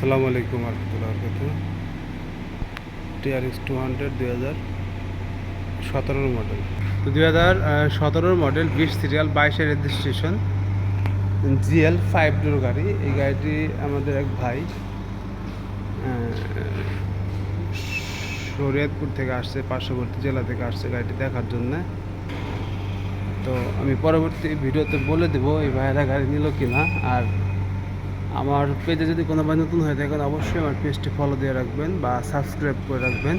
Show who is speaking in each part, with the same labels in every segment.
Speaker 1: আসসালামু আলাইকুম রহমতুল্লাহ বরকাত টিআরএক্স টু হান্ড্রেড দুই হাজার সতেরোর মডেল তো দুই হাজার সতেরোর মডেল বিশ সিরিয়াল বাইশের রেজিস্ট্রেশন জিএল ফাইভ ডোর গাড়ি এই গাড়িটি আমাদের এক ভাই শরিয়তপুর থেকে আসছে পার্শ্ববর্তী জেলা থেকে আসছে গাড়িটি দেখার জন্যে। তো আমি পরবর্তী ভিডিওতে বলে দেবো এই ভাইয়েরা গাড়ি নিল কিনা আর আমার পেজে যদি কোনো ভাই নতুন হয়ে থাকেন, অবশ্যই আমার পেজটি ফলো দিয়ে রাখবেন বা সাবস্ক্রাইব করে রাখবেন।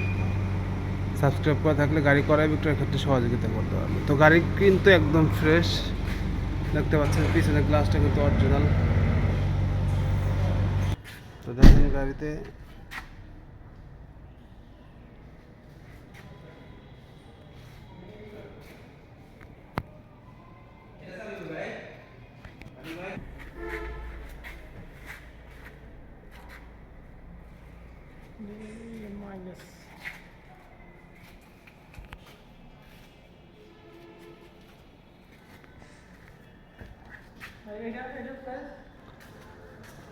Speaker 1: সাবস্ক্রাইব করা থাকলে গাড়ি ক্রয় বিক্রয়ের ক্ষেত্রে সহযোগিতা করতে পারবে। তো গাড়ি কিন্তু একদম ফ্রেশ দেখতে পাচ্ছেন, পিছনের গ্লাসটা কিন্তু অরিজিনাল তো দেখেন গাড়িতে।
Speaker 2: minus. এটা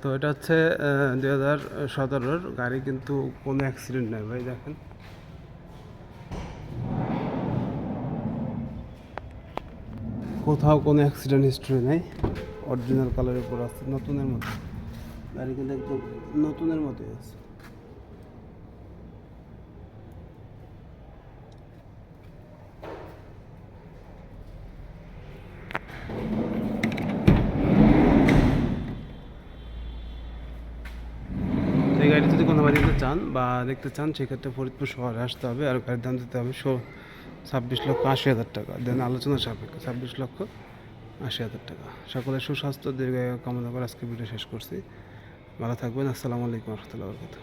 Speaker 1: তো এটা হচ্ছে দুই হাজার সতেরোর গাড়ি, কিন্তু কোনো অ্যাক্সিডেন্ট নেই ভাই, দেখেন। কোথাও কোনো অ্যাক্সিডেন্ট হিস্ট্রি নেই। অরিজিনাল কালারের উপর আছে, নতুনের মতো। গাড়ি কিন্তু একদম নতুনের মতোই আছে। এই গাড়ি যদি কোনো নিতে চান বা দেখতে চান, সেক্ষেত্রে ফরিদপুর শহরে আসতে হবে আর গাড়ির দাম দিতে হবে শো ছাব্বিশ লক্ষ আশি হাজার টাকা। দেন আলোচনা সাপেক্ষে ছাব্বিশ লক্ষ আশি হাজার টাকা। সকলের সুস্বাস্থ্য দীর্ঘ কামনা করে আজকে ভিডিও শেষ করছি। ভালো থাকবেন। আসসালামু আলাইকুম রহমতুল্লাহ বরকাত